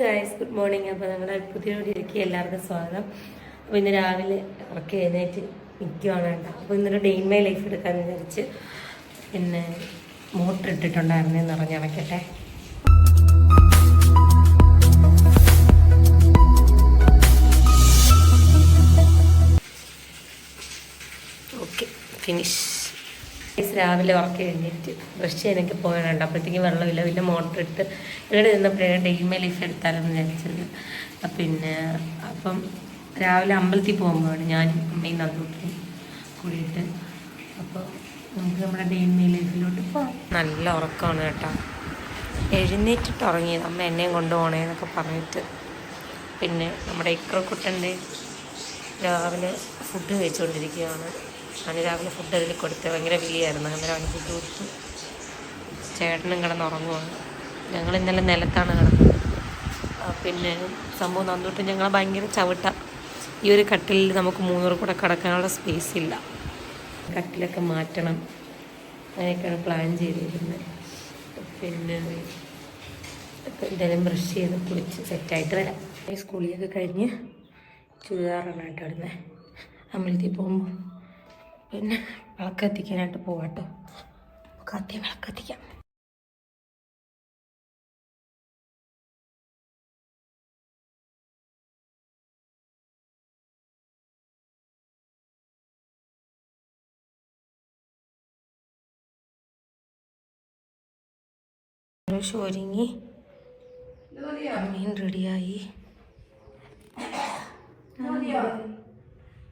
Guys good morning അപ്പോൾ ഞങ്ങളുടെ പുതിയ വീഡിയോയ്ക്ക് എല്ലാവർക്കും സ്വാഗതം. അപ്പോൾ ഇന്ന് രാവിലെ ഉറക്കെ എഴുന്നേറ്റ് നിൽക്കുവാണ് കേട്ടോ. അപ്പോൾ ഇന്നൊരു ഡെയിൻ മൈ ലൈഫ് എടുക്കാൻ വിചാരിച്ച് പിന്നെ മോട്ടർ ഇട്ടിട്ടുണ്ടായിരുന്നെന്ന് പറഞ്ഞിറക്കട്ടെ ഓക്കെ ഫിനിഷ് രാവിലെ വർക്ക് എഴുന്നേറ്റ് ബ്രഷ് ചെയ്യാനൊക്കെ പോകാനുണ്ട്. അപ്പോഴത്തേക്കും വെള്ളമില്ല പിന്നെ മോട്ടർ ഇട്ട് ഇവിടെ നിന്നപ്പോഴാണ് ഡെയിമേ ലീഫ് എടുത്താലെന്ന് വിചാരിച്ചത്. പിന്നെ അപ്പം രാവിലെ അമ്പലത്തിൽ പോകുമ്പോഴാണ് ഞാൻ അമ്മയും നന്ദൂട്ടും കൂടിയിട്ട് അപ്പോൾ നമുക്ക് നമ്മുടെ ഡെയിമേ ലൈഫിലോട്ട് പോകാം. നല്ല ഉറക്കമാണ് കേട്ടോ. എഴുന്നേറ്റിട്ട് ഉറങ്ങിയത്. അമ്മ എന്നെയും കൊണ്ടുപോകണേന്നൊക്കെ പറഞ്ഞിട്ട് പിന്നെ നമ്മുടെ ഇക്രക്കുട്ടന്റെ രാവിലെ ഫുഡ് കഴിച്ചുകൊണ്ടിരിക്കുകയാണ് അവന് രാവിലെ ഫുഡ് അതിൽ കൊടുത്ത് ഭയങ്കര വിളിയായിരുന്നു. അങ്ങനെ അവന് ഫുഡ് കൊടുത്തു ചേട്ടനും കിടന്നുറങ്ങുവാണ് ഞങ്ങൾ ഇന്നലെ നിലത്താണ് കിടന്നത്. പിന്നെ സംഭവം നന്നിട്ട് ഞങ്ങൾ ഭയങ്കര ചവിട്ട. ഈ ഒരു കട്ടിലിൽ നമുക്ക് മൂന്നൂറ് കൂടെ കിടക്കാനുള്ള സ്പേസ് ഇല്ല. കട്ടിലൊക്കെ മാറ്റണം. അങ്ങനെയൊക്കെയാണ് പ്ലാൻ ചെയ്തിരുന്നത്. പിന്നെ എന്തായാലും ബ്രഷ് ചെയ്ത് കുളിച്ച് സെറ്റായിട്ട് വരാം. സ്കൂളിലൊക്കെ കഴിഞ്ഞ് ചുരിദാറാണ് കേട്ടോ ഇടുന്നത് അമ്പലത്തിൽ പോകുമ്പോൾ പിന്നെ വിളക്ക് കത്തിക്കാനായിട്ട് പോവാട്ടോ നമുക്ക് ആദ്യം വിളക്ക് ഏകദേശം ഒരുങ്ങി. മീൻ റെഡിയായി.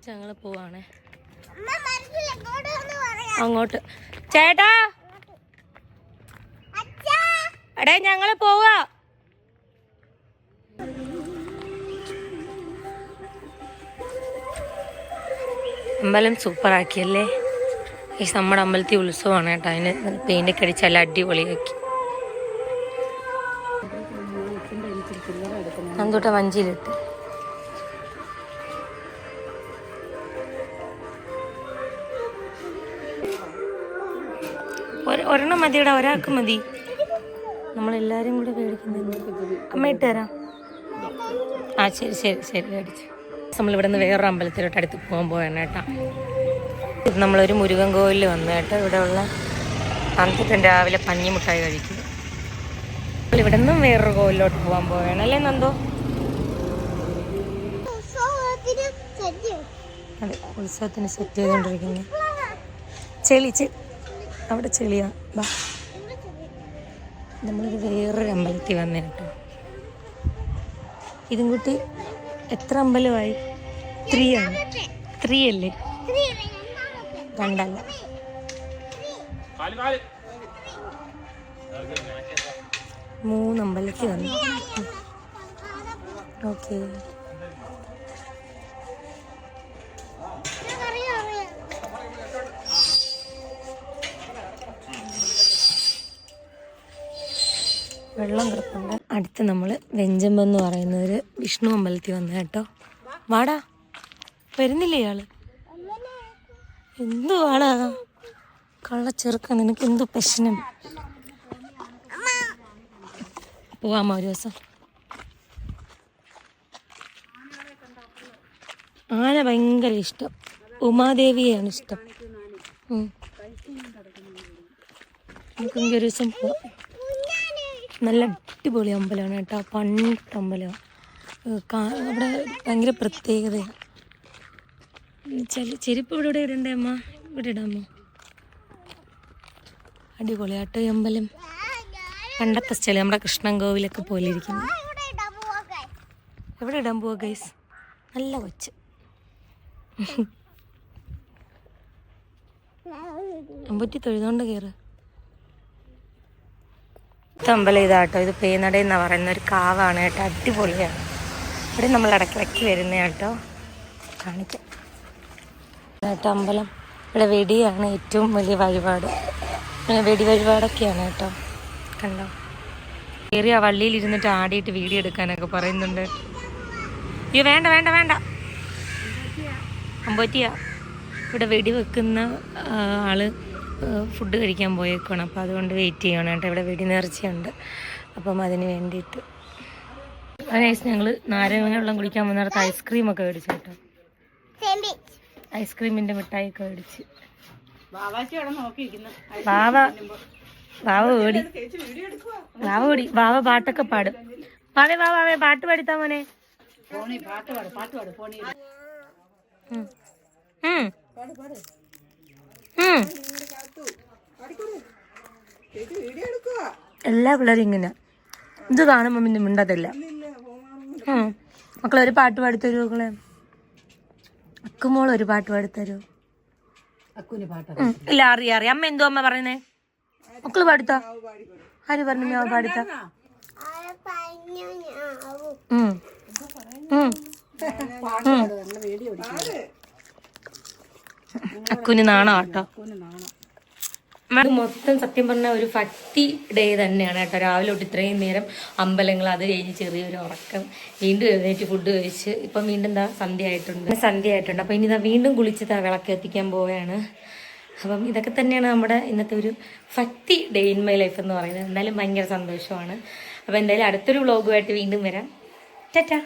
ഞങ്ങൾ പോവാണേ. അങ്ങോട്ട്. ചേട്ടാ. എടേ ഞങ്ങൾ പോവാ. അമ്പലം സൂപ്പർ ആക്കിയല്ലേ ഈ നമ്മുടെ അമ്പലത്തിൽ ഉത്സവമാണ് കേട്ടോ. അതിന് പെയിന്റൊക്കെ അടിച്ച് നല്ല അടിപൊളിയാക്കി. അന്തോട്ട വഞ്ചിയിലിട്ട്. ഒരെണ്ണം മതിയുടെ ഒരാൾക്ക് മതി. നമ്മളെല്ലാരും കൂടെ മേടിക്കുന്നത് അമ്മ ഇട്ട് തരാം. ആ ശരി ശരി ശരി മേടിച്ചു. നമ്മളിവിടെ നിന്ന് വേറൊരു അമ്പലത്തിലോട്ട് അടുത്ത് പോകാൻ പോയാണ് കേട്ടോ. ഇത് നമ്മളൊരു മുരുകൻ കോവിലിൽ വന്നു കേട്ടോ. ഇവിടെ ഉള്ള അന്നത്തെ രാവിലെ പഞ്ഞിമുട്ടായി കഴിക്കും. ഇവിടെ നിന്നും വേറൊരു കോവിലോട്ട് പോകാൻ പോവുകയാണ് അല്ലേ നന്ദോ? അതെ ഉത്സവത്തിന് സെറ്റ് ചെയ്തുകൊണ്ടിരിക്കുന്നു. ചെളി. അവിടെ ചെളിയാ. ബാ. നമ്മളൊരു വേറൊരു അമ്പലത്തിൽ വന്നേ കേട്ടോ. ഇതും കൂട്ടി എത്ര അമ്പലമായി? ത്രീ ആണ് ത്രീ അല്ലേ രണ്ടല്ല. മൂന്ന് അമ്പലത്തിൽ വന്നു. ഓക്കെ. വെള്ളം കിടപ്പുണ്ട്. അടുത്ത് നമ്മൾ വെഞ്ചമ്പം എന്ന് പറയുന്ന ഒരു വിഷ്ണു അമ്പലത്തിൽ വന്ന കേട്ടോ. വാടാ. വരുന്നില്ലേ ഇയാൾ? എന്തു വാടാ കള്ള ചെറുക്ക നിനക്ക് എന്തു പ്രശ്നം? പോവാമോ ഒരു ദിവസം? ആന ഭയങ്കര ഇഷ്ടം. ഉമാദേവിയാണ് ഇഷ്ടം. നമുക്കെങ്കിൽ ഒരു ദിവസം പോവാം. നല്ല അടിപൊളി അമ്പലമാണ് കേട്ടോ. പണ്ട് കാ- അവിടെ ഭയങ്കര പ്രത്യേകതയാണ് ചെരുപ്പ് ഇവിടെ ഇവിടെ ഇടണ്ടേ അമ്മ? ഇവിടെ ഇടാമോ? അടിപൊളിയാട്ടോ ഈ അമ്പലം. പണ്ടത്തെ സ്ഥലം നമ്മുടെ കൃഷ്ണൻ കോവിലൊക്കെ പോലെ എവിടെ ഇടാൻ പോവാ ഗൈസ് നല്ല കൊച്ച്. അമ്പറ്റി തൊഴുതോണ്ട് ഇത് അമ്പലം ഇതാട്ടോ ഇത് പേനട എന്ന് പറയുന്ന ഒരു കാവാണ് കേട്ടോ. അടിപൊളിയാണ്. ഇവിടെ നമ്മൾ ഇടയ്ക്കിടയ്ക്ക് വരുന്ന കേട്ടോ. കാണിക്കാം. കേട്ടോ അമ്പലം ഇവിടെ വെടിയാണ് ഏറ്റവും വലിയ വഴിപാട്. വെടി വഴിപാടൊക്കെയാണ് കേട്ടോ. കണ്ടോ? കയറി ആ വള്ളിയിൽ ഇരുന്നിട്ട് ആടിയിട്ട് വീഡിയോ എടുക്കാനൊക്കെ പറയുന്നുണ്ട്. അയ്യോ വേണ്ട വേണ്ട വേണ്ട. അമ്പറ്റിയാ. ഇവിടെ വെടി വെക്കുന്ന ആൾ ഫുഡ് കഴിക്കാൻ പോയേക്കണം അപ്പോൾ അതുകൊണ്ട് വെയിറ്റ് ചെയ്യണം കേട്ടോ. ഇവിടെ വെടി നേർച്ചയുണ്ട് അപ്പം അതിന് വേണ്ടിയിട്ട്. അതിനേശം ഞങ്ങൾ നാരങ്ങ വെള്ളം കുടിക്കാൻ വന്നിടത്ത് ഐസ്ക്രീം ഒക്കെ മേടിച്ചു കേട്ടോ. ഐസ്ക്രീമിന്റെ മിഠായി ഒക്കെ മേടിച്ച്. വാവ വാവ ഓടി. വാവ ഓടി. വാവ പാട്ടൊക്കെ പാടും. വാവേ വാ വാവേ പാട്ട് പാടിത്താ മോനെ. ഉം. ഉം. ഉം. എല്ലാ പിള്ളേരും ഇങ്ങനെ. ഇത് കാണുമ്പോ പിന്നെ മിണ്ടത്തില്ല ഉം. മക്കളെ ഒരു പാട്ട് പാടിത്തരൂ മക്കളെ. അക്കുമോൾ ഒരു പാട്ട് പാടിത്തരൂ. ഇല്ല അറിയാം അറിയാം. അമ്മ എന്തോ അമ്മ പറയുന്നേ? മക്കൾ പാടിത്താ? ആര് പറഞ്ഞു ഞാൻ പാടിത്താ? ഉം. ഉം. അക്കുന് നാണോ കേട്ടോ മൊത്തം സത്യം പറഞ്ഞ ഒരു ഭക്തി ഡേ തന്നെയാണ് കേട്ടോ. രാവിലെ തൊട്ട് ഇത്രയും നേരം അമ്പലങ്ങൾ അത് കഴിഞ്ഞ് ചെറിയൊരു ഉറക്കം. വീണ്ടും എഴുന്നേറ്റ് ഫുഡ് കഴിച്ച് ഇപ്പം വീണ്ടും എന്താ സന്ധ്യ ആയിട്ടുണ്ട്. സന്ധ്യ ആയിട്ടുണ്ട്. അപ്പം ഇനി ഇതാ വീണ്ടും കുളിച്ച് ദാ വിളക്ക് എത്തിക്കാൻ പോവുകയാണ് അപ്പം ഇതൊക്കെ തന്നെയാണ് നമ്മുടെ ഇന്നത്തെ ഒരു ഭക്തി ഡേ ഇൻ മൈ ലൈഫ് എന്ന് പറയുന്നത്. എന്തായാലും ഭയങ്കര സന്തോഷമാണ്. അപ്പം എന്തായാലും അടുത്തൊരു വ്ളോഗുമായിട്ട് വീണ്ടും വരാം. ടാറ്റാ.